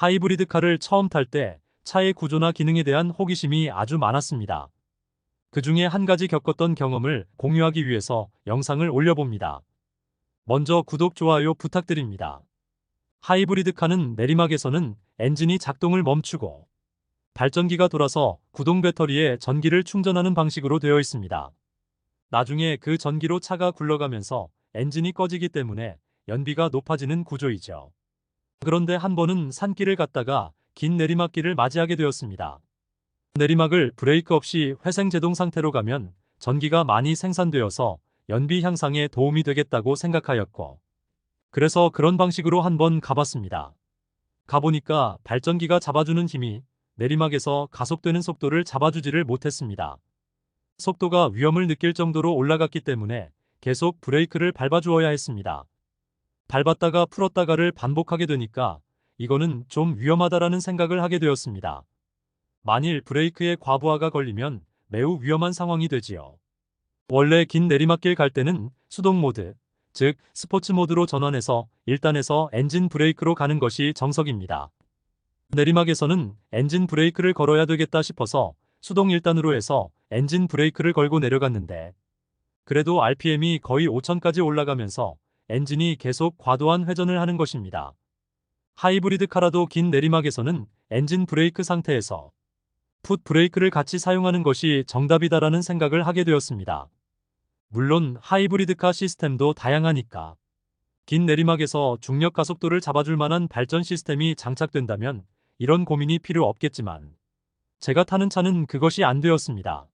하이브리드 카를 처음 탈 때 차의 구조나 기능에 대한 호기심이 아주 많았습니다. 그 중에 한 가지 겪었던 경험을 공유하기 위해서 영상을 올려봅니다. 먼저 구독, 좋아요 부탁드립니다. 하이브리드 카는 내리막에서는 엔진이 작동을 멈추고 발전기가 돌아서 구동 배터리에 전기를 충전하는 방식으로 되어 있습니다. 나중에 그 전기로 차가 굴러가면서 엔진이 꺼지기 때문에 연비가 높아지는 구조이죠. 그런데 한 번은 산길을 갔다가 긴 내리막길을 맞이하게 되었습니다. 내리막을 브레이크 없이 회생제동 상태로 가면 전기가 많이 생산되어서 연비 향상에 도움이 되겠다고 생각하였고, 그래서 그런 방식으로 한번 가봤습니다. 가보니까 발전기가 잡아주는 힘이 내리막에서 가속되는 속도를 잡아주지를 못했습니다. 속도가 위험을 느낄 정도로 올라갔기 때문에 계속 브레이크를 밟아주어야 했습니다. 밟았다가 풀었다가를 반복하게 되니까 이거는 좀 위험하다라는 생각을 하게 되었습니다. 만일 브레이크에 과부하가 걸리면 매우 위험한 상황이 되지요. 원래 긴 내리막길 갈 때는 수동 모드, 즉 스포츠 모드로 전환해서 1단에서 엔진 브레이크로 가는 것이 정석입니다. 내리막에서는 엔진 브레이크를 걸어야 되겠다 싶어서 수동 1단으로 해서 엔진 브레이크를 걸고 내려갔는데 그래도 RPM이 거의 5000까지 올라가면서 엔진이 계속 과도한 회전을 하는 것입니다. 하이브리드 카라도 긴 내리막에서는 엔진 브레이크 상태에서 풋 브레이크를 같이 사용하는 것이 정답이다라는 생각을 하게 되었습니다. 물론 하이브리드카 시스템도 다양하니까 긴 내리막에서 중력 가속도를 잡아줄 만한 발전 시스템이 장착된다면 이런 고민이 필요 없겠지만 제가 타는 차는 그것이 안 되었습니다.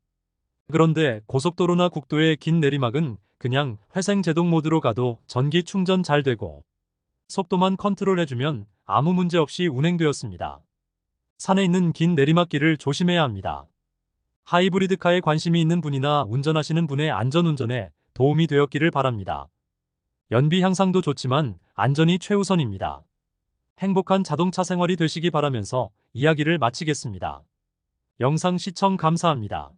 그런데 고속도로나 국도의 긴 내리막은 그냥 회생 제동 모드로 가도 전기 충전 잘 되고 속도만 컨트롤해주면 아무 문제 없이 운행되었습니다. 산에 있는 긴 내리막길을 조심해야 합니다. 하이브리드카에 관심이 있는 분이나 운전하시는 분의 안전운전에 도움이 되었기를 바랍니다. 연비 향상도 좋지만 안전이 최우선입니다. 행복한 자동차 생활이 되시기 바라면서 이야기를 마치겠습니다. 영상 시청 감사합니다.